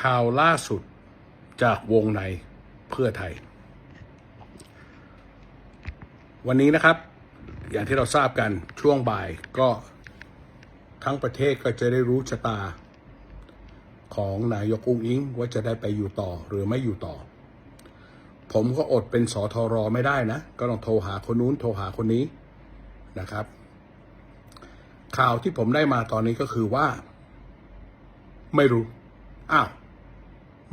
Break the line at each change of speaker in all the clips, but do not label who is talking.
ข่าวล่าสุดจากวงในเพื่อไทย วันนี้นะครับ อย่างที่เราทราบกันช่วงบ่ายก็ทั้งประเทศก็จะได้รู้ชะตา ของนายกอุ้งอิงว่าจะได้ไปอยู่ต่อหรือไม่อยู่ต่อ ผมก็อดเป็นสอทอรอไม่ได้นะ ก็ต้องโทรหาคนนู้นโทรหาคนนี้นะครับ ข่าวที่ผมได้มาตอนนี้ก็คือว่า ไม่รู้ อ้าว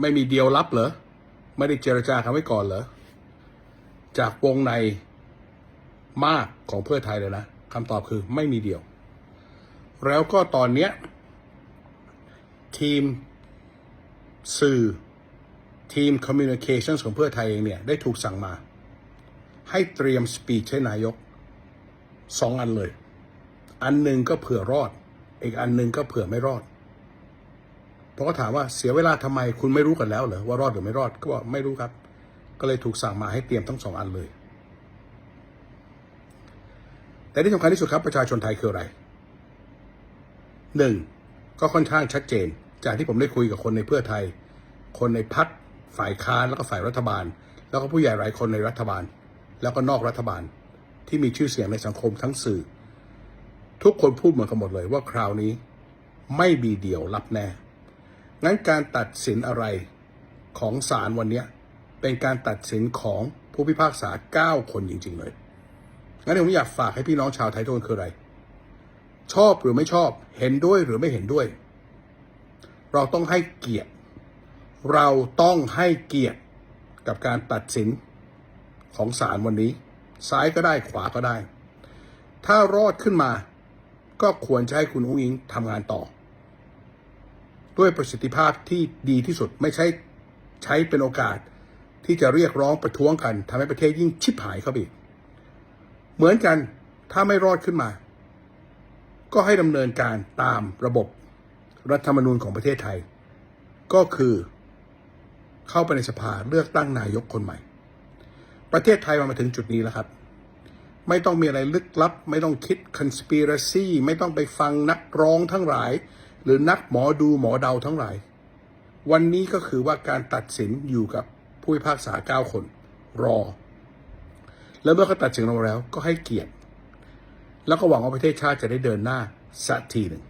ไม่มีเดียวลับเหรอ ไม่ได้เจรจากันไว้ก่อนเหรอ จากวงในมากของเพื่อไทยเลยนะคำตอบคือไม่มีเดียว แล้วก็ตอนเนี้ย ทีมสื่อทีม Communications ของเพื่อไทยเองเนี่ย ได้ถูกสั่งมา ให้เตรียมสปีชให้นายกสองอันเลย อันหนึ่งก็เผื่อรอด อีกอันหนึ่งก็เผื่อไม่รอด เพราะก็ถามว่าเสียเวลาทำไมคุณไม่รู้กันแล้วเหรอว่ารอดหรือไม่รอดก็บอกไม่รู้ครับ ก็เลยถูกสั่งมาให้เตรียมทั้งสองอันเลย แต่ที่สำคัญที่สุดครับประชาชนไทยคืออะไรหนึ่งก็ค่อนข้างชัดเจน จากที่ผมได้คุยกับคนในเพื่อไทย คนในพักฝ่ายค้านแล้วก็ฝ่ายรัฐบาล แล้วก็ผู้ใหญ่หลายคนในรัฐบาล แล้วก็นอกรัฐบาลที่มีชื่อเสียงในสังคมทั้งสื่อ ทุกคนพูดเหมือนกันหมดเลยว่าคราวนี้ไม่มีเดี่ยวรับแน่ งั้นการตัดสินอะไรของศาลวันนี้เป็นการตัดสินของผู้พิพากษา 9 คนจริง ๆ เลย งั้นผมอยากฝากให้พี่น้องชาวไทยทุกคนคืออะไร ชอบหรือไม่ชอบ เห็นด้วยหรือไม่เห็นด้วย เราต้องให้เกียรติ เราต้องให้เกียรติกับการตัดสินของศาลวันนี้ ซ้ายก็ได้ขวาก็ได้ ถ้ารอดขึ้นมา ก็ควรจะให้คุณอุ้งอิงทำงานต่อ ด้วยประสิทธิภาพที่ดีที่สุดไม่ใช่ใช้เป็นโอกาสที่จะเรียกร้องประท้วงกันทำให้ประเทศยิ่งชิบหายเข้าไปอีกเหมือนกันถ้าไม่รอดขึ้นมา ก็ให้ดำเนินการตามระบบรัฐธรรมนูญของประเทศไทย ก็คือเข้าไปในสภาเลือกตั้งนายกคนใหม่ ประเทศไทยมาถึงจุดนี้แล้วครับ ไม่ต้องมีอะไรลึกลับ ไม่ต้องคิด conspiracy ไม่ต้องไปฟังนักร้องทั้งหลาย หรือนักหมอดูหมอเดาทั้งหลาย วันนี้ก็คือว่าการตัดสินอยู่กับผู้พิพากษาเก้าคนรอ แล้วเมื่อเขาตัดสินลงมาแล้วก็ให้เกียรติ แล้วก็หวังว่าประเทศชาติจะได้เดินหน้าสักทีหนึ่ง